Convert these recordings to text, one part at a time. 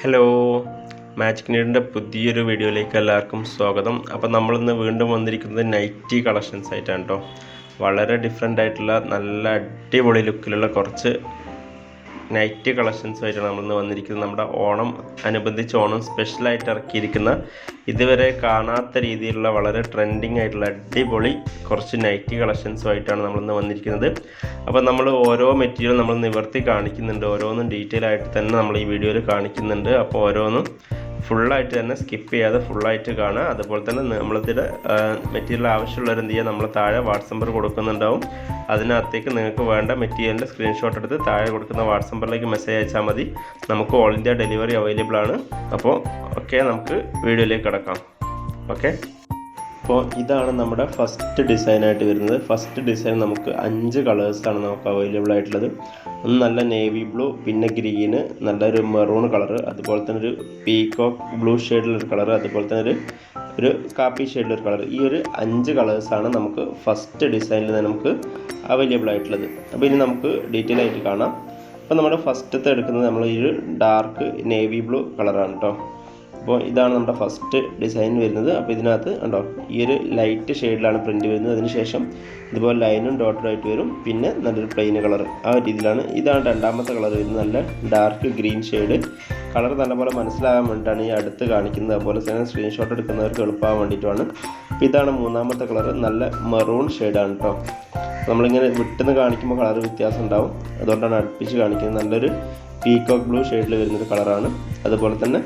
Hello magic നീഡിന്റെ പുതിയൊരു വീഡിയോയിലേക്ക് എല്ലാവർക്കും സ്വാഗതം. അപ്പോൾ നമ്മളിന്ന് വീണ്ടും വന്നിരിക്കുന്നത് നൈറ്റി കളക്ഷൻസ് ആയിട്ടാണ് കേട്ടോ വളരെ ഡിഫറെന്റ് ആയിട്ടുള്ള നല്ല അടിപൊളി ലുക്കിലുള്ള കുറച്ച് നൈറ്റി കളക്ഷൻസ് ആയിട്ടാണ് നമ്മളിന്ന് വന്നിരിക്കുന്നത്. നമ്മുടെ ഓണം അനുബന്ധിച്ച് ഓണം സ്പെഷ്യലായിട്ട് ഇറക്കിയിരിക്കുന്ന ഇതുവരെ കാണാത്ത രീതിയിലുള്ള വളരെ ട്രെൻഡിങ് ആയിട്ടുള്ള അടിപൊളി കുറച്ച് നൈറ്റ് കളക്ഷൻസുമായിട്ടാണ് നമ്മളിന്ന് വന്നിരിക്കുന്നത്. അപ്പോൾ നമ്മൾ ഓരോ മെറ്റീരിയൽ നമ്മൾ നിവർത്തി കാണിക്കുന്നുണ്ട്. ഓരോന്നും ഡീറ്റെയിൽ ആയിട്ട് തന്നെ നമ്മൾ ഈ വീഡിയോയിൽ കാണിക്കുന്നുണ്ട്. അപ്പോൾ ഓരോന്നും ഫുള്ളായിട്ട് തന്നെ സ്കിപ്പ് ചെയ്യാതെ ഫുള്ളായിട്ട് കാണുക. അതുപോലെ തന്നെ നമ്മളിതിൽ മെറ്റീരിയൽ ആവശ്യമുള്ളവർ എന്ത് ചെയ്യുക നമ്മൾ താഴെ വാട്സപ്പ് നമ്പർ കൊടുക്കുന്നുണ്ടാവും. അതിനകത്തേക്ക് നിങ്ങൾക്ക് വേണ്ട മെറ്റീരിയലിന്റെ സ്ക്രീൻഷോട്ട് എടുത്ത് താഴെ കൊടുക്കുന്ന വാട്സപ്പ് നമ്പറിലേക്ക് മെസ്സേജ് അയച്ചാൽ മതി. നമുക്ക് ഓൾ ഇന്ത്യ ഡെലിവറി അവൈലബിൾ ആണ്. അപ്പോൾ ഓക്കെ നമുക്ക് വീഡിയോയിലേക്ക് കിടക്കാം. ഓക്കെ അപ്പോൾ ഇതാണ് നമ്മുടെ ഫസ്റ്റ് ഡിസൈനായിട്ട് വരുന്നത്. ഫസ്റ്റ് ഡിസൈൻ നമുക്ക് അഞ്ച് കളേഴ്സാണ് നമുക്ക് അവൈലബിൾ ആയിട്ടുള്ളത്. ഒന്ന് നല്ല നേവി ബ്ലൂ പിന്നെ ഗ്രീന് നല്ലൊരു മെറൂൺ കളറ് അതുപോലെ തന്നെ ഒരു പീകോക്ക് ബ്ലൂ ഷെയ്ഡിലൊരു കളർ അതുപോലെ തന്നെ ഒരു ഒരു കാപ്പി ഷെയ്ഡിലൊരു കളർ ഈ ഒരു അഞ്ച് കളേഴ്സാണ് നമുക്ക് ഫസ്റ്റ് ഡിസൈനിൽ തന്നെ നമുക്ക് അവൈലബിൾ ആയിട്ടുള്ളത്. അപ്പോൾ ഇനി നമുക്ക് ഡീറ്റെയിൽ ആയിട്ട് കാണാം. അപ്പോൾ നമ്മുടെ ഫസ്റ്റത്തെ എടുക്കുന്നത് നമ്മൾ ഈ ഒരു ഡാർക്ക് നേവി ബ്ലൂ കളറാണ് കേട്ടോ അപ്പോൾ ഇതാണ് നമ്മുടെ ഫസ്റ്റ് ഡിസൈൻ വരുന്നത്. അപ്പോൾ ഇതിനകത്ത് ഉണ്ടോ ഈ ഒരു ലൈറ്റ് ഷെയ്ഡിലാണ് പ്രിന്റ് വരുന്നത്. അതിനുശേഷം ഇതുപോലെ ലൈനും ഡോട്ടഡായിട്ട് വരും. പിന്നെ നല്ലൊരു പ്ലെയിൻ കളർ ആ രീതിയിലാണ്. ഇതാണ് രണ്ടാമത്തെ കളർ വരുന്നത്. നല്ല ഡാർക്ക് ഗ്രീൻ ഷെയ്ഡ് കളർ നല്ലപോലെ മനസ്സിലാകാൻ വേണ്ടിയിട്ടാണ് ഈ അടുത്ത് കാണിക്കുന്നത്. അതുപോലെ തന്നെ സ്ക്രീൻഷോട്ട് എടുക്കുന്നവർക്ക് എളുപ്പമാകാൻ വേണ്ടിയിട്ടുമാണ്. അപ്പോൾ ഇതാണ് മൂന്നാമത്തെ കളർ നല്ല മെറൂൺ ഷെയ്ഡാണ് കേട്ടോ നമ്മളിങ്ങനെ വിട്ടുന്ന് കാണിക്കുമ്പോൾ കളർ വ്യത്യാസം ഉണ്ടാവും. അതുകൊണ്ടാണ് അടുപ്പിച്ച് കാണിക്കുന്നത്. നല്ലൊരു പീക്കോക്ക് ബ്ലൂ ഷെയ്ഡിൽ വരുന്നൊരു കളറാണ് അതുപോലെ തന്നെ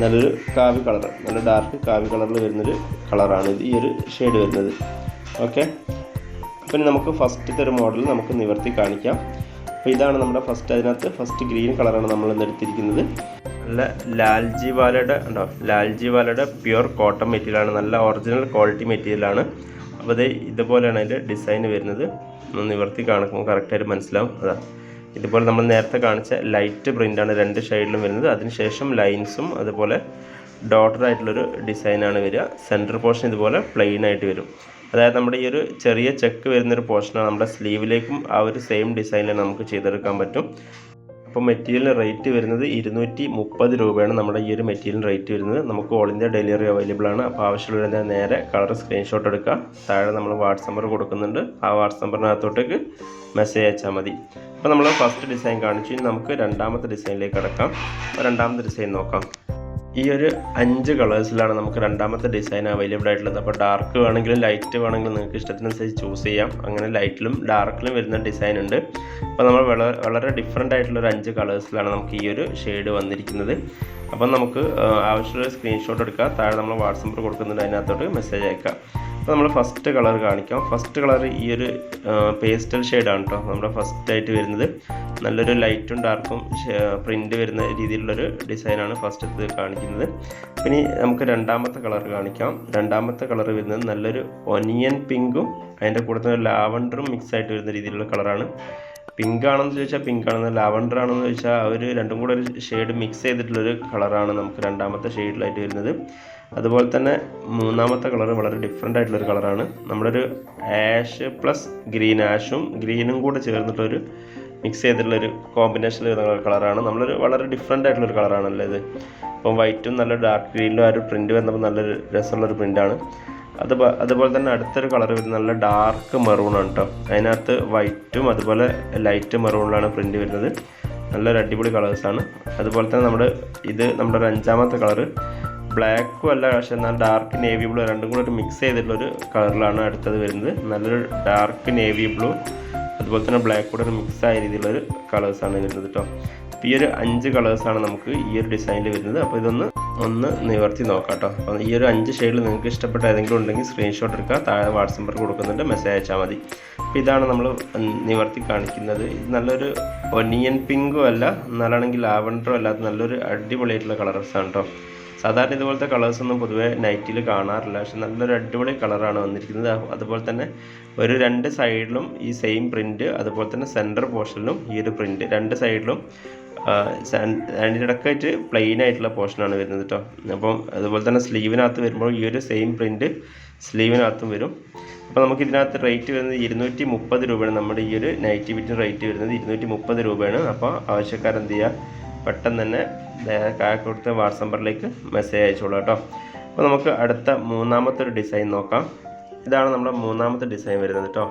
നല്ലൊരു കാവി കളർ നല്ല ഡാർക്ക് കാവി കളറിൽ വരുന്നൊരു കളറാണ് ഇത് ഈ ഒരു ഷെയ്ഡ് വരുന്നത്. ഓക്കെ പിന്നെ നമുക്ക് ഫസ്റ്റത്തെ ഒരു മോഡൽ നമുക്ക് നിവർത്തി കാണിക്കാം. അപ്പോൾ ഇതാണ് നമ്മുടെ ഫസ്റ്റ് അതിനകത്ത് ഫസ്റ്റ് ഗ്രീൻ കളറാണ് നമ്മൾ ഇന്ന് എടുത്തിരിക്കുന്നത്. നല്ല ലാൽജി വാലയുടെ ഉണ്ടോ ലാൽജി വാലയുടെ പ്യുർ കോട്ടൺ മെറ്റീരിയലാണ് നല്ല ഒറിജിനൽ ക്വാളിറ്റി മെറ്റീരിയലാണ് അപ്പോൾ ഇത് ഇതുപോലെയാണ് അതിന്റെ ഡിസൈൻ വരുന്നത്. ഒന്ന് നിവർത്തി കാണുമ്പോൾ കറക്റ്റായിട്ട് മനസ്സിലാവും. അതാ. ഇതുപോലെ നമ്മൾ നേരത്തെ കാണിച്ച ലൈറ്റ് പ്രിന്റാണ് രണ്ട് ഷെയ്ഡിലും വരുന്നത്. അതിനുശേഷം ലൈൻസും അതുപോലെ ഡോട്ടഡ് ആയിട്ടുള്ളൊരു ഡിസൈനാണ് വരിക. സെന്റർ പോർഷൻ ഇതുപോലെ പ്ലെയിൻ ആയിട്ട് വരും. അതായത് നമ്മുടെ ഈ ഒരു ചെറിയ ചെക്ക് വരുന്നൊരു പോർഷനാണ് നമ്മുടെ സ്ലീവിലേക്കും ആ ഒരു സെയിം ഡിസൈനിൽ നമുക്ക് ചെയ്തെടുക്കാൻ പറ്റും. അപ്പോൾ മെറ്റീരിയലിന് റേറ്റ് വരുന്നത് ഇരുന്നൂറ്റി മുപ്പത് രൂപയാണ് നമ്മുടെ ഈ ഒരു മെറ്റീരിയൽ റേറ്റ് വരുന്നത്. നമുക്ക് ഓൾ ഇന്ത്യ ഡെലിവറി അവൈലബിൾ ആണ്. അപ്പോൾ ആവശ്യമുള്ള നേരെ കളർ സ്ക്രീൻഷോട്ട് എടുക്കുക. താഴെ നമ്മൾ വാട്സപ്പ് നമ്പർ കൊടുക്കുന്നുണ്ട്. ആ വാട്സപ്പ് നമ്പറിനകത്തോട്ടേക്ക് മെസ്സേജ് അയച്ചാൽ മതി. അപ്പോൾ നമ്മൾ ഫസ്റ്റ് ഡിസൈൻ കാണിച്ചു. ഇനി നമുക്ക് രണ്ടാമത്തെ ഡിസൈനിലേക്ക് കിടക്കാം. രണ്ടാമത്തെ ഡിസൈൻ നോക്കാം. ഈ ഒരു അഞ്ച് കളേഴ്സിലാണ് നമുക്ക് രണ്ടാമത്തെ ഡിസൈൻ അവൈലബിൾ ആയിട്ടുള്ളത്. അപ്പോൾ ഡാർക്ക് വേണമെങ്കിലും ലൈറ്റ് വേണമെങ്കിലും നിങ്ങൾക്ക് ഇഷ്ടത്തിനനുസരിച്ച് ചൂസ് ചെയ്യാം. അങ്ങനെ ലൈറ്റിലും ഡാർക്കിലും വരുന്ന ഡിസൈൻ ഉണ്ട്. അപ്പോൾ നമ്മൾ വളരെ വളരെ ഡിഫറെന്റ് ആയിട്ടുള്ള ഒരു അഞ്ച് കളേഴ്സിലാണ് നമുക്ക് ഈ ഒരു ഷെയ്ഡ് വന്നിരിക്കുന്നത്. അപ്പം നമുക്ക് ആവശ്യമുള്ള സ്ക്രീൻഷോട്ട് എടുക്കുക താഴെ നമ്മൾ വാട്സപ്പ് നമ്പർ കൊടുക്കുന്നുണ്ട്. അതിനകത്തോട്ട് മെസ്സേജ് അയക്കാം. നമ്മൾ ഫസ്റ്റ് കളർ കാണിക്കാം. ഫസ്റ്റ് കളർ ഈ ഒരു പേസ്റ്റൽ ഷെയ്ഡാണ് കേട്ടോ നമ്മുടെ ഫസ്റ്റ് ആയിട്ട് വരുന്നത്. നല്ലൊരു ലൈറ്റും ഡാർക്കും പ്രിന്റ് വരുന്ന രീതിയിലുള്ളൊരു ഡിസൈനാണ് ഫസ്റ്റ് കാണിക്കുന്നത്. പിന്നെ നമുക്ക് രണ്ടാമത്തെ കളർ കാണിക്കാം. രണ്ടാമത്തെ കളർ വരുന്നത് നല്ലൊരു ഒനിയൻ പിങ്കും അതിന്റെ കൂടെ തന്നെ ലാവണ്ടറും മിക്സ് ആയിട്ട് വരുന്ന രീതിയിലുള്ള കളറാണ് പിങ്ക് ആണെന്ന് ചോദിച്ചാൽ പിങ്ക് ആണെന്ന് ലാവണ്ടർ ആണെന്ന് ചോദിച്ചാൽ അവർ രണ്ടും കൂടെ ഒരു ഷെയ്ഡ് മിക്സ് ചെയ്തിട്ടുള്ളൊരു കളറാണ് നമുക്ക് രണ്ടാമത്തെ ഷെയ്ഡിലായിട്ട് വരുന്നത്. അതുപോലെ തന്നെ മൂന്നാമത്തെ കളർ വളരെ ഡിഫറെന്റ് ആയിട്ടുള്ളൊരു കളറാണ്. നമ്മളൊരു ആഷ് പ്ലസ് ഗ്രീൻ ആഷും ഗ്രീനും കൂടെ ചേർന്നിട്ടൊരു മിക്സ് ചെയ്തിട്ടുള്ളൊരു കോമ്പിനേഷനിൽ വരുന്ന കളറാണ്. നമ്മളൊരു വളരെ ഡിഫറെന്റ് ആയിട്ടുള്ളൊരു കളറാണല്ലോ ഇത്. അപ്പം വൈറ്റും നല്ല ഡാർക്ക് ഗ്രീനിലും ആ ഒരു പ്രിന്റ് വന്നപ്പോൾ നല്ലൊരു രസമുള്ളൊരു പ്രിന്റാണ് അത് അതുപോലെ തന്നെ അടുത്തൊരു കളർ വരുന്നത് നല്ല ഡാർക്ക് മെറൂണാണ് കേട്ടോ അതിനകത്ത് വൈറ്റും അതുപോലെ ലൈറ്റ് മെറൂണിലാണ് പ്രിന്റ് വരുന്നത്. നല്ലൊരു അടിപൊളി കളേഴ്സാണ് അതുപോലെ തന്നെ നമ്മുടെ ഇത് നമ്മുടെ ഒരു അഞ്ചാമത്തെ കളറ് ബ്ലാക്കും അല്ല പക്ഷേ എന്നാൽ ഡാർക്ക് നേവി ബ്ലൂ രണ്ടും കൂടെ ഒരു മിക്സ് ചെയ്തിട്ടുള്ളൊരു കളറിലാണ് അടുത്തത് വരുന്നത്. നല്ലൊരു ഡാർക്ക് നേവി ബ്ലൂ അതുപോലെ തന്നെ ബ്ലാക്ക് കൂടെ ഒരു മിക്സ് ആയ രീതിയിലുള്ളൊരു കളേഴ്സാണ് വരുന്നത് കേട്ടോ അപ്പോൾ ഈ ഒരു അഞ്ച് കളേഴ്സാണ് നമുക്ക് ഈ ഒരു ഡിസൈനിൽ വരുന്നത്. അപ്പോൾ ഇതൊന്ന് ഒന്ന് നിവർത്തി നോക്കാം കേട്ടോ അപ്പോൾ ഈ ഒരു അഞ്ച് ഷെയ്ഡിൽ നിങ്ങൾക്ക് ഇഷ്ടപ്പെട്ട ഏതെങ്കിലും ഉണ്ടെങ്കിൽ സ്ക്രീൻഷോട്ട് എടുക്കുക. താഴെ വാട്സപ്പ് നമ്പർ കൊടുക്കുന്നുണ്ട്. മെസ്സേജ് അയച്ചാൽ മതി. അപ്പോൾ ഇതാണ് നമ്മൾ നിവർത്തി കാണിക്കുന്നത്. ഇത് നല്ലൊരു ഒനിയൻ പിങ്കും അല്ല എന്നാലാണെങ്കിൽ ലാവൻഡറും അല്ലാത്ത നല്ലൊരു അടിപൊളിയായിട്ടുള്ള കളേഴ്സാണ് കേട്ടോ സാധാരണ ഇതുപോലത്തെ കളേഴ്സ് ഒന്നും പൊതുവേ നൈറ്റിൽ കാണാറില്ല. പക്ഷെ നല്ലൊരു അടിപൊളി കളറാണ് വന്നിരിക്കുന്നത്. അതുപോലെ തന്നെ ഒരു രണ്ട് സൈഡിലും ഈ സെയിം പ്രിന്റ് അതുപോലെ തന്നെ സെന്റർ പോർഷനിലും ഈ ഒരു പ്രിന്റ് രണ്ട് സൈഡിലും അതിന്റെ ഇടക്കായിട്ട് പ്ലെയിൻ ആയിട്ടുള്ള പോർഷനാണ് വരുന്നത് കേട്ടോ അപ്പം അതുപോലെ തന്നെ സ്ലീവിനകത്ത് വരുമ്പോൾ ഈ ഒരു സെയിം പ്രിന്റ് സ്ലീവിനകത്തും വരും. അപ്പോൾ നമുക്ക് ഇതിനകത്ത് റേറ്റ് വരുന്നത് ഇരുന്നൂറ്റി മുപ്പത് രൂപയാണ്. നമ്മുടെ ഈ ഒരു നൈറ്റിവിറ്റി റേറ്റ് വരുന്നത് ഇരുന്നൂറ്റി മുപ്പത് രൂപയാണ്. അപ്പോൾ ആവശ്യക്കാരെന്ത് ചെയ്യുക പെട്ടെന്ന് തന്നെ കൊടുത്ത വാട്സപ്പ് നമ്പറിലേക്ക് മെസ്സേജ് അയച്ചോളൂ കേട്ടോ അപ്പോൾ നമുക്ക് അടുത്ത മൂന്നാമത്തെ ഒരു ഡിസൈൻ നോക്കാം. ഇതാണ് നമ്മുടെ മൂന്നാമത്തെ ഡിസൈൻ വരുന്നത് കേട്ടോ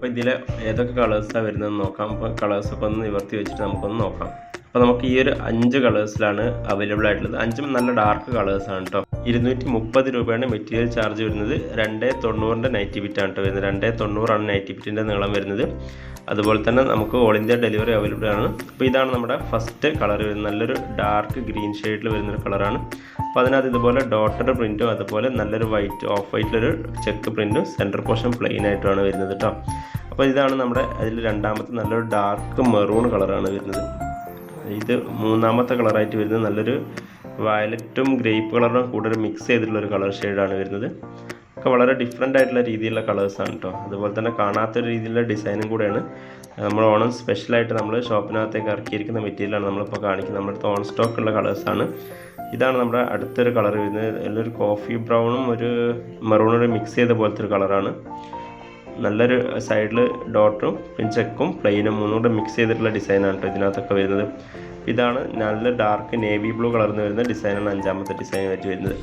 അപ്പോൾ ഇതിൽ ഏതൊക്കെ കളേഴ്സാണ് വരുന്നതെന്ന് നോക്കാം. അപ്പോൾ കളേഴ്സ് ഒക്കെ ഒന്ന് നിവർത്തി വെച്ചിട്ട് നമുക്കൊന്ന് നോക്കാം. അപ്പോൾ നമുക്ക് ഈ ഒരു അഞ്ച് കളേഴ്സിലാണ് അവൈലബിൾ ആയിട്ടുള്ളത്. അഞ്ചും നല്ല ഡാർക്ക് കളേഴ്സാണ് കേട്ടോ ഇരുന്നൂറ്റി മുപ്പത് രൂപയാണ് മെറ്റീരിയൽ ചാർജ് വരുന്നത്. രണ്ട് തൊണ്ണൂറിന്റെ നൈറ്റി ബിറ്റാണ് കേട്ടോ വരുന്നത്. രണ്ട് തൊണ്ണൂറാണ് നൈറ്റി ബിറ്റിന്റെ നീളം വരുന്നത്. അതുപോലെ തന്നെ നമുക്ക് ഓൾ ഇന്ത്യ ഡെലിവറി അവൈലബിൾ ആണ്. അപ്പോൾ ഇതാണ് നമ്മുടെ ഫസ്റ്റ് കളർ വരുന്നത്. നല്ലൊരു ഡാർക്ക് ഗ്രീൻ ഷെയ്ഡിൽ വരുന്നൊരു കളറാണ്. അപ്പോൾ അതിനകത്ത് ഇതുപോലെ ഡോട്ടഡ് പ്രിന്റും അതുപോലെ നല്ലൊരു വൈറ്റ് ഓഫ് വൈറ്റിലൊരു ചെക്ക് പ്രിന്റും സെന്റർ പോർഷൻ പ്ലെയിൻ ആയിട്ടാണ് വരുന്നത് കേട്ടോ. അപ്പോൾ ഇതാണ് നമ്മുടെ അതിൽ രണ്ടാമത്തെ നല്ലൊരു ഡാർക്ക് മെറൂൺ കളറാണ് വരുന്നത്. ഇത് മൂന്നാമത്തെ കളറായിട്ട് വരുന്നത്. നല്ലൊരു വയലറ്റും ഗ്രേപ്പ് കളറും കൂടുതൽ മിക്സ് ചെയ്തിട്ടുള്ള ഒരു കളർ ഷെയ്ഡാണ് വരുന്നത്. ഒക്കെ വളരെ ഡിഫറെന്റ് ആയിട്ടുള്ള രീതിയിലുള്ള കളേഴ്സാണ് കേട്ടോ അതുപോലെ തന്നെ കാണാത്തൊരു രീതിയിലുള്ള ഡിസൈനും കൂടെയാണ്. നമ്മൾ ഓണം സ്പെഷ്യലായിട്ട് നമ്മൾ ഷോപ്പിനകത്തേക്ക് ഇറക്കിയിരിക്കുന്ന മെറ്റീരിയലാണ് നമ്മളിപ്പോൾ കാണിക്കുന്നത്. നമ്മുടെ ഓൺ സ്റ്റോക്ക് ഉള്ള കളേഴ്സാണ് ഇതാണ് നമ്മുടെ അടുത്തൊരു കളർ വരുന്നത്. നല്ലൊരു കോഫി ബ്രൗണും ഒരു മെറൂണും മിക്സ് ചെയ്ത പോലത്തെ ഒരു കളറാണ് നല്ലൊരു സൈഡിൽ ഡോട്ടും പിഞ്ചക്കും പ്ലെയിനും മൂന്നും കൂടെ മിക്സ് ചെയ്തിട്ടുള്ള ഡിസൈനാണ് കേട്ടോ ഇതിനകത്തൊക്കെ വരുന്നത്. ഇതാണ് നല്ല ഡാർക്ക് നേവി ബ്ലൂ കളർന്ന് വരുന്ന ഡിസൈനാണ് അഞ്ചാമത്തെ ഡിസൈൻ ആയിട്ട് വരുന്നത്.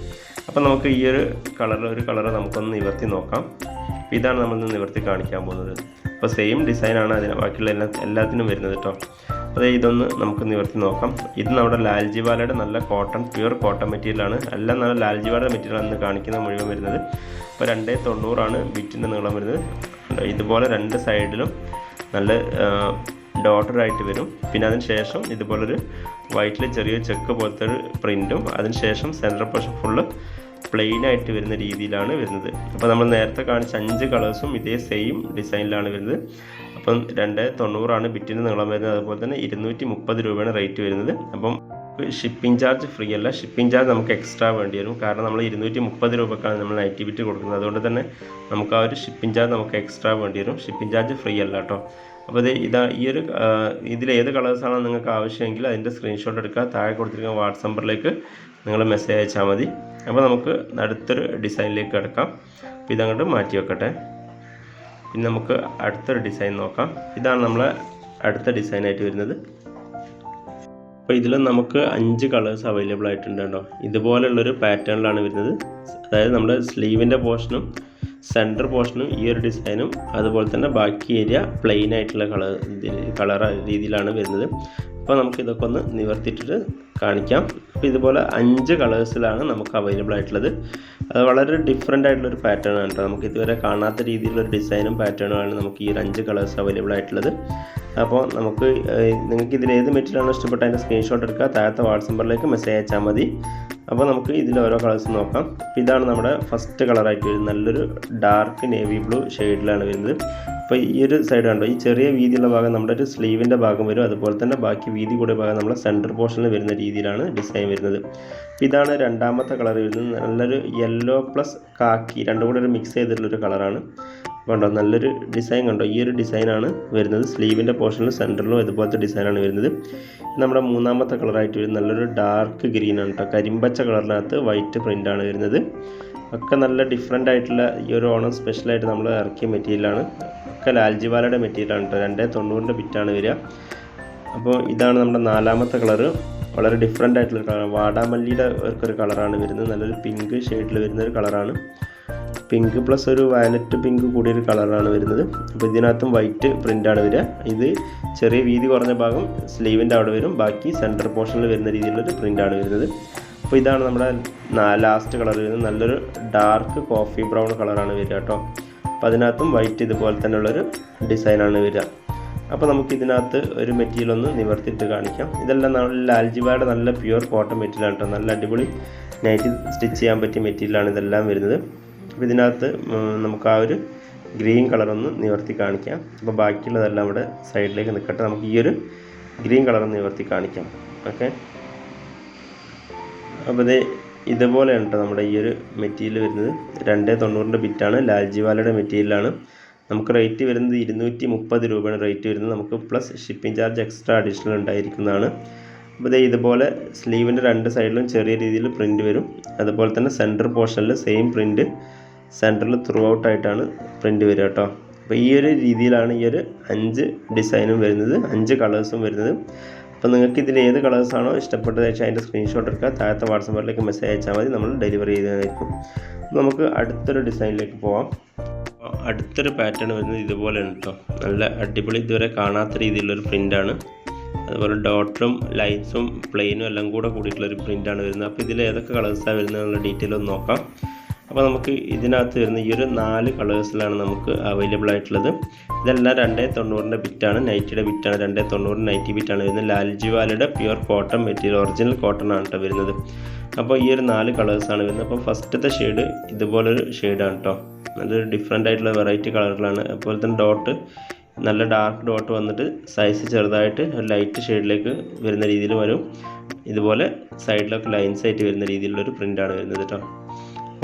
അപ്പം നമുക്ക് ഈ ഒരു കളർ ഒരു കളർ നമുക്കൊന്ന് നിവർത്തി നോക്കാം. ഇതാണ് നമ്മൾ നിവർത്തി കാണിക്കാൻ പോകുന്നത്. അപ്പോൾ സെയിം ഡിസൈനാണ് അതിന് ബാക്കിയുള്ള എല്ലാ എല്ലാത്തിനും വരുന്നത് കേട്ടോ അപ്പോൾ ഇതൊന്ന് നമുക്ക് നിവർത്തി നോക്കാം. ഇത് നമ്മുടെ ലാൽജിവാലയുടെ നല്ല കോട്ടൺ പ്യുവർ കോട്ടൺ മെറ്റീരിയലാണ് എല്ലാം നല്ല ലാൽജിവാലയുടെ മെറ്റീരിയലാണ് കാണിക്കുന്ന മുഴുവൻ വരുന്നത്. അപ്പോൾ രണ്ടേ തൊണ്ണൂറാണ് ബിറ്റിന്റെ നീളം വരുന്നത്. ഇതുപോലെ രണ്ട് സൈഡിലും നല്ല ഡോട്ടഡ് ആയിട്ട് വരും. പിന്നെ അതിന് ശേഷം ഇതുപോലൊരു വൈറ്റിൽ ചെറിയ ചെക്ക് പോലത്തെ ഒരു പ്രിന്റും അതിന് ശേഷം സെന്റർ പോർഷൻ ഫുള്ള് പ്ലെയിൻ ആയിട്ട് വരുന്ന രീതിയിലാണ് വരുന്നത്. അപ്പോൾ നമ്മൾ നേരത്തെ കാണിച്ച അഞ്ച് കളേഴ്സും ഇതേ സെയിം ഡിസൈനിലാണ് വരുന്നത്. അപ്പം രണ്ട് തൊണ്ണൂറാണ് ബിറ്റിന് നീളം വരുന്നത്. അതുപോലെ തന്നെ ഇരുന്നൂറ്റി മുപ്പത് രൂപയാണ് റേറ്റ് വരുന്നത്. അപ്പം ഷിപ്പിംഗ് ചാർജ് ഫ്രീ അല്ല. ഷിപ്പിംഗ് ചാർജ് നമുക്ക് എക്സ്ട്രാ വേണ്ടി വരും. കാരണം നമ്മൾ ഇരുന്നൂറ്റി മുപ്പത് രൂപക്കാണ് നമ്മൾ നൈറ്റി ബിറ്റ് കൊടുക്കുന്നത്. അതുകൊണ്ട് തന്നെ നമുക്ക് ആ ഒരു ഷിപ്പിംഗ് ചാർജ് നമുക്ക് എക്സ്ട്രാ വേണ്ടി വരും. ഷിപ്പിംഗ് ചാർജ് ഫ്രീ അല്ല കേട്ടോ. അപ്പോൾ ഇത് ഇതാ ഈ ഒരു ഇതിൽ ഏത് കളേഴ്സാണോ നിങ്ങൾക്ക് ആവശ്യമെങ്കിൽ അതിന്റെ സ്ക്രീൻഷോട്ട് എടുക്കുക. താഴെ കൊടുത്തിരിക്കുന്ന വാട്സപ്പ് നമ്പറിലേക്ക് നിങ്ങൾ മെസ്സേജ് അയച്ചാൽ മതി. അപ്പോൾ നമുക്ക് അടുത്തൊരു ഡിസൈനിലേക്ക് കിടക്കാം. അപ്പോൾ ഇതങ്ങോട്ട് മാറ്റി വെക്കട്ടെ. പിന്നെ നമുക്ക് അടുത്തൊരു ഡിസൈൻ നോക്കാം. ഇതാണ് നമ്മളെ അടുത്ത ഡിസൈനായിട്ട് വരുന്നത്. അപ്പോൾ ഇതിൽ നമുക്ക് അഞ്ച് കളേഴ്സ് അവൈലബിൾ ആയിട്ടുണ്ട് കേട്ടോ. ഇതുപോലുള്ളൊരു പാറ്റേണിലാണ് വരുന്നത്. അതായത് നമ്മുടെ സ്ലീവിന്റെ പോർഷനും സെന്റർ പോർഷനും ഈ ഒരു ഡിസൈനും അതുപോലെ തന്നെ ബാക്കി ഏരിയ പ്ലെയിൻ ആയിട്ടുള്ള കളർ കളർ രീതിയിലാണ് വരുന്നത്. അപ്പോൾ നമുക്ക് ഇതൊക്കെ ഒന്ന് നിവർത്തിയിട്ടിട്ട് കാണിക്കാം. അപ്പോൾ ഇതുപോലെ അഞ്ച് കളേഴ്സിലാണ് നമുക്ക് അവൈലബിൾ ആയിട്ടുള്ളത്. അത് വളരെ ഡിഫറെന്റ് ആയിട്ടുള്ളൊരു പാറ്റേൺ ആണ് കേട്ടോ. നമുക്ക് ഇതുവരെ കാണാത്ത രീതിയിലുള്ള ഡിസൈനും പാറ്റേണുമാണ് നമുക്ക് ഈ ഒരു അഞ്ച് കളേഴ്സ് അവൈലബിൾ ആയിട്ടുള്ളത്. അപ്പോൾ നമുക്ക് നിങ്ങൾക്ക് ഇതിൽ ഏത് മെറ്റീരിയലാണ് ഇഷ്ടപ്പെട്ട അതിന്റെ സ്ക്രീൻഷോട്ട് എടുക്കുക. താഴത്തെ വാട്സ് നമ്പറിലേക്ക് മെസ്സേജ് അയച്ചാൽ മതി. അപ്പോൾ നമുക്ക് ഇതിൽ ഓരോ കളേഴ്സ് നോക്കാം. ഇതാണ് നമ്മുടെ ഫസ്റ്റ് കളറായിട്ട് വരുന്നത്. നല്ലൊരു ഡാർക്ക് നേവി ബ്ലൂ ഷെയ്ഡിലാണ് വരുന്നത്. അപ്പോൾ ഈ ഒരു സൈഡ് കണ്ടോ? ഈ ചെറിയ വീതിയുള്ള ഭാഗം നമ്മുടെ ഒരു സ്ലീവിന്റെ ഭാഗം വരും. അതുപോലെ തന്നെ ബാക്കി വീതി കൂടിയ ഭാഗം നമ്മുടെ സെന്റർ പോർഷനിൽ വരുന്ന രീതിയിലാണ് ഡിസൈൻ വരുന്നത്. ഇതാണ് രണ്ടാമത്തെ കളർ വരുന്നത്. നല്ലൊരു യെല്ലോ പ്ലസ് കാക്കി രണ്ടും കൂടെ ഒരു മിക്സ് ചെയ്തിട്ടുള്ളൊരു കളറാണ് കണ്ടോ? നല്ലൊരു ഡിസൈൻ കണ്ടോ? ഈ ഒരു ഡിസൈനാണ് വരുന്നത്. സ്ലീവിന്റെ പോർഷനിലും സെന്ററിലും ഇതുപോലത്തെ ഡിസൈനാണ് വരുന്നത്. നമ്മുടെ മൂന്നാമത്തെ കളറായിട്ട് വരുന്നത് നല്ലൊരു ഡാർക്ക് ഗ്രീൻ ആണ് കേട്ടോ കരിമ്പച്ച കളറിനകത്ത് വൈറ്റ് പ്രിന്റാണ് വരുന്നത്. ഒക്കെ നല്ല ഡിഫറെന്റ് ആയിട്ടുള്ള ഈ ഒരു ഓണം സ്പെഷ്യലായിട്ട് നമ്മൾ ഇറക്കിയ മെറ്റീരിയലാണ് ഒക്കെ ലാൽജിവാലയുടെ മെറ്റീരിയലാണ് കേട്ടോ. രണ്ടേ തൊണ്ണൂറിന്റെ ബിറ്റാണ് വരിക. അപ്പോൾ ഇതാണ് നമ്മുടെ നാലാമത്തെ കളറ്. വളരെ ഡിഫറെന്റ് ആയിട്ടുള്ള കളർ വാടാമല്ലിയുടെ ഒരു കളറാണ് വരുന്നത്. നല്ലൊരു പിങ്ക് ഷെയ്ഡിൽ വരുന്ന ഒരു കളറാണ്. പിങ്ക് പ്ലസ് ഒരു വയലറ്റ് പിങ്ക് കൂടിയൊരു കളറാണ് വരുന്നത്. അപ്പോൾ ഇതിനകത്തും വൈറ്റ് പ്രിന്റാണ് വരിക. ഇത് ചെറിയ വീതി കുറഞ്ഞ ഭാഗം സ്ലീവിന്റെ അവിടെ വരും. ബാക്കി സെന്റർ പോർഷനിൽ വരുന്ന രീതിയിലുള്ളൊരു പ്രിന്റാണ് വരുന്നത്. അപ്പോൾ ഇതാണ് നമ്മുടെ ലാസ്റ്റ് കളർ വരുന്നത്. നല്ലൊരു ഡാർക്ക് കോഫി ബ്രൗൺ കളറാണ് വരിക കേട്ടോ. അപ്പോൾ അതിനകത്തും വൈറ്റ് ഇതുപോലെ തന്നെ തന്നെയുള്ളൊരു ഡിസൈനാണ് വരിക. അപ്പോൾ നമുക്ക് ഇതിനകത്ത് ഒരു മെറ്റീരിയൽ ഒന്ന് നിവർത്തിയിട്ട് കാണിക്കാം. ഇതെല്ലാം നല്ല ആൽജിബയുടെ നല്ല പ്യുവർ കോട്ടൺ മെറ്റീരിയലാണ് കേട്ടോ നല്ല അടിപൊളി നൈറ്റ് സ്റ്റിച്ച് ചെയ്യാൻ പറ്റിയ മെറ്റീരിയലാണ് ഇതെല്ലാം വരുന്നത്. അപ്പോൾ ഇതിനകത്ത് നമുക്ക് ആ ഒരു ഗ്രീൻ കളർ ഒന്ന് നിവർത്തി കാണിക്കാം. അപ്പോൾ ബാക്കിയുള്ളതെല്ലാം ഇവിടെ സൈഡിലേക്ക് നിൽക്കട്ടെ നമുക്ക് ഈ ഒരു ഗ്രീൻ കളർ നിവർത്തി കാണിക്കാം. ഓക്കെ അപ്പോൾ ഇത് ഇതുപോലെയാണ് കേട്ടോ നമ്മുടെ ഈ ഒരു മെറ്റീരിയൽ വരുന്നത്. രണ്ടേ തൊണ്ണൂറിന്റെ ബിറ്റാണ്. ലാൽജിവാലയുടെ മെറ്റീരിയലാണ്. നമുക്ക് റേറ്റ് വരുന്നത് ഇരുന്നൂറ്റി മുപ്പത് രൂപയാണ് റേറ്റ് വരുന്നത്. നമുക്ക് plus shipping charge extra additional ഉണ്ടായിരിക്കുന്നതാണ്. അപ്പോൾ ഇതേ ഇതുപോലെ സ്ലീവിന്റെ രണ്ട് സൈഡിലും ചെറിയ രീതിയിൽ പ്രിന്റ് വരും. അതുപോലെ തന്നെ സെന്റർ പോർഷനിൽ സെയിം പ്രിന്റ് സെന്ററിൽ ത്രൂ ഔട്ടായിട്ടാണ് പ്രിന്റ് വരിക കേട്ടോ. അപ്പോൾ ഈ ഒരു രീതിയിലാണ് ഈ ഒരു അഞ്ച് ഡിസൈനും വരുന്നത്. അഞ്ച് കളേഴ്സും വരുന്നത്. അപ്പോൾ നിങ്ങൾക്ക് ഇതിൽ ഏത് കളേഴ്സാണോ ഇഷ്ടപ്പെട്ടത് വെച്ചാൽ അതിന്റെ സ്ക്രീൻഷോട്ട് എടുക്കുക. താഴത്തെ വാട്സപ്പിലേക്ക് മെസ്സേജ് അയച്ചാൽ മതി. നമ്മൾ ഡെലിവറി ചെയ്തതായിരിക്കും. നമുക്ക് അടുത്തൊരു ഡിസൈനിലേക്ക് പോവാം. അടുത്തൊരു പാറ്റേൺ വരുന്നത് ഇതുപോലെയാണ് കേട്ടോ നല്ല അടിപൊളി ഇതുവരെ കാണാത്ത രീതിയിലുള്ളൊരു പ്രിന്റാണ് അതുപോലെ ഡോട്ടും ലൈൻസും പ്ലെയിനും എല്ലാം കൂടെ കൂടിയിട്ടുള്ളൊരു പ്രിന്റാണ് വരുന്നത്. അപ്പോൾ ഇതിൽ ഏതൊക്കെ കളേഴ്സാണ് വരുന്നത് എന്നുള്ള ഡീറ്റെയിൽ ഒന്ന് നോക്കാം. അപ്പോൾ നമുക്ക് ഇതിനകത്ത് വരുന്ന ഈ ഒരു നാല് കളേഴ്സിലാണ് നമുക്ക് അവൈലബിൾ ആയിട്ടുള്ളത്. ഇതെല്ലാം രണ്ടേ തൊണ്ണൂറിന്റെ ബിറ്റാണ്. നൈറ്റിയുടെ ബിറ്റാണ് രണ്ടേ തൊണ്ണൂറ്. നൈറ്റി ബിറ്റാണ് വരുന്നത്. ലാൽജിവാലയുടെ pure cotton material original cotton ആണ് കേട്ടോ വരുന്നത്. അപ്പോൾ ഈ ഒരു നാല് കളേഴ്സാണ് വരുന്നത്. അപ്പോൾ ഫസ്റ്റത്തെ ഷെയ്ഡ് ഇതുപോലൊരു ഷെയ്ഡാണ് കേട്ടോ. നല്ലൊരു ഡിഫറെന്റ് ആയിട്ടുള്ള വെറൈറ്റി കളറുകളാണ്. അതുപോലെ തന്നെ ഡോട്ട് നല്ല ഡാർക്ക് ഡോട്ട് വന്നിട്ട് സൈസ് ചെറുതായിട്ട് ഒരു ലൈറ്റ് ഷെയ്ഡിലേക്ക് വരുന്ന രീതിയിൽ വരും. ഇതുപോലെ സൈഡിലൊക്കെ ലൈൻസ് ആയിട്ട് വരുന്ന രീതിയിലുള്ളൊരു പ്രിന്റാണ് വരുന്നത് കേട്ടോ.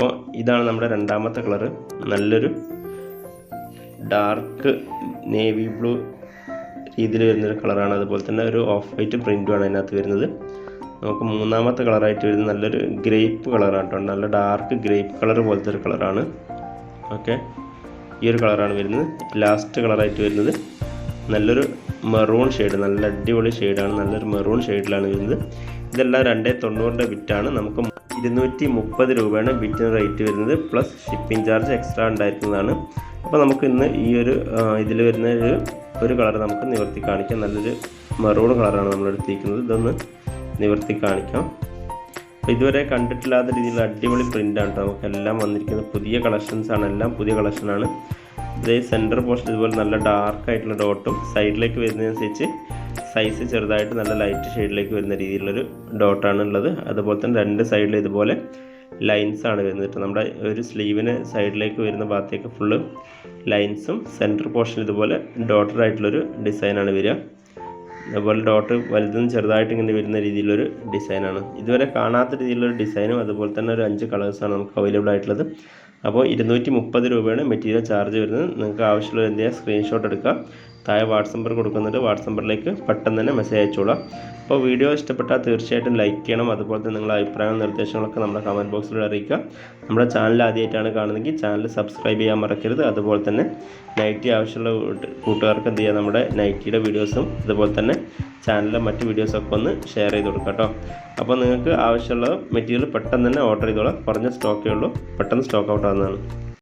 അപ്പോൾ ഇതാണ് നമ്മുടെ രണ്ടാമത്തെ കളറ് നല്ലൊരു ഡാർക്ക് നേവി ബ്ലൂ രീതിയിൽ വരുന്നൊരു കളറാണ്. അതുപോലെ തന്നെ ഒരു ഓഫ് വൈറ്റ് പ്രിന്റുമാണ് അതിനകത്ത് വരുന്നത്. നമുക്ക് മൂന്നാമത്തെ കളറായിട്ട് വരുന്നത് നല്ലൊരു ഗ്രേപ്പ് കളറാണ് കേട്ടോ. നല്ല ഡാർക്ക് ഗ്രേപ്പ് കളർ പോലത്തെ ഒരു കളറാണ്. ഓക്കെ. ഈ ഒരു കളറാണ് വരുന്നത്. ലാസ്റ്റ് കളറായിട്ട് വരുന്നത് നല്ലൊരു മെറൂൺ ഷെയ്ഡ് നല്ല അടിപൊളി ഷെയ്ഡാണ്. നല്ലൊരു മെറൂൺ ഷെയ്ഡിലാണ് വരുന്നത്. ഇതെല്ലാം രണ്ടേ തൊണ്ണൂറിന്റെ ബിറ്റാണ് നമുക്ക് ഇരുന്നൂറ്റി മുപ്പത് രൂപയാണ് ബിറ്റിന് റേറ്റ് വരുന്നത് പ്ലസ് ഷിപ്പിംഗ് ചാർജ് എക്സ്ട്രാ ഉണ്ടായിരിക്കുന്നതാണ്. അപ്പോൾ നമുക്ക് ഇന്ന് ഈ ഒരു ഇതിൽ വരുന്ന ഒരു ഒരു കളർ നമുക്ക് നിവർത്തി കാണിക്കാം. നല്ലൊരു മെറൂൺ കളറാണ് നമ്മൾ എടുത്തിരിക്കുന്നത്. ഇതൊന്ന് നിവർത്തി കാണിക്കാം. അപ്പോൾ ഇതുവരെ കണ്ടിട്ടില്ലാത്ത രീതിയിൽ അടിപൊളി പ്രിന്റാണ് കേട്ടോ. നമുക്കെല്ലാം വന്നിരിക്കുന്നത് പുതിയ കളക്ഷൻസ് ആണ്. എല്ലാം പുതിയ കളക്ഷനാണ് ഇതേ സെന്റർ പോസ്റ്റ് ഇതുപോലെ നല്ല ഡാർക്ക് ആയിട്ടുള്ള ഡോട്ടും സൈഡിലേക്ക് വരുന്നതനുസരിച്ച് സൈസ് ചെറുതായിട്ട് നല്ല ലൈറ്റ് ഷെയ്ഡിലേക്ക് വരുന്ന രീതിയിലുള്ളൊരു ഡോട്ടാണ് ഉള്ളത് അതുപോലെ തന്നെ രണ്ട് സൈഡിൽ ഇതുപോലെ ലൈൻസ് ആണ് വരുന്നത് നമ്മുടെ ഒരു സ്ലീവിന് സൈഡിലേക്ക് വരുന്ന ഭാഗത്തേക്ക് ഫുള്ള് ലൈൻസും സെന്റർ പോർഷൻ ഇതുപോലെ ഡോട്ടഡ് ആയിട്ടുള്ളൊരു ഡിസൈനാണ് വരിക. അതുപോലെ ഡോട്ട് വലുതും ചെറുതായിട്ട് ഇങ്ങനെ വരുന്ന രീതിയിലൊരു ഡിസൈനാണ് ഇതുവരെ കാണാത്ത രീതിയിലൊരു ഡിസൈനും അതുപോലെ തന്നെ ഒരു അഞ്ച് കളേഴ്സാണ് നമുക്ക് അവൈലബിൾ ആയിട്ടുള്ളത്. അപ്പോൾ ഇരുന്നൂറ്റി മുപ്പത് രൂപയാണ് മെറ്റീരിയൽ ചാർജ് വരുന്നത്. നിങ്ങൾക്ക് ആവശ്യമുള്ള എന്തെങ്കിലും സ്ക്രീൻഷോട്ട് എടുക്കുക താഴെ വാട്സപ്പ് നമ്പർ കൊടുക്കുന്നുണ്ട്. വാട്സപ്പ് നമ്പറിലേക്ക് പെട്ടെന്ന് തന്നെ മെസ്സേജ് അയച്ചോളാം. അപ്പോൾ വീഡിയോ ഇഷ്ടപ്പെട്ടാൽ തീർച്ചയായിട്ടും ലൈക്ക് ചെയ്യണം. അതുപോലെ തന്നെ നിങ്ങളുടെ അഭിപ്രായവും നിർദ്ദേശങ്ങളൊക്കെ നമ്മുടെ കമന്റ് ബോക്സിൽ അറിയിക്കുക. നമ്മുടെ ചാനൽ ആദ്യമായിട്ടാണ് കാണുന്നതെങ്കിൽ ചാനൽ സബ്സ്ക്രൈബ് ചെയ്യാൻ മറക്കരുത്. അതുപോലെ തന്നെ നൈറ്റി ആവശ്യമുള്ള കൂട്ടുകാർക്ക് എന്ത് ചെയ്യുക നമ്മുടെ നൈറ്റിയുടെ വീഡിയോസും അതുപോലെ തന്നെ ചാനലിലെ മറ്റ് വീഡിയോസൊക്കെ ഒന്ന് ഷെയർ ചെയ്ത് കൊടുക്കാം കേട്ടോ. അപ്പോൾ നിങ്ങൾക്ക് ആവശ്യമുള്ള മെറ്റീരിയൽ പെട്ടെന്ന് തന്നെ ഓർഡർ ചെയ്തോളാം. കുറഞ്ഞ സ്റ്റോക്കേ ഉള്ളൂ. പെട്ടെന്ന് സ്റ്റോക്ക് ഔട്ട് ആവുന്നതാണ്.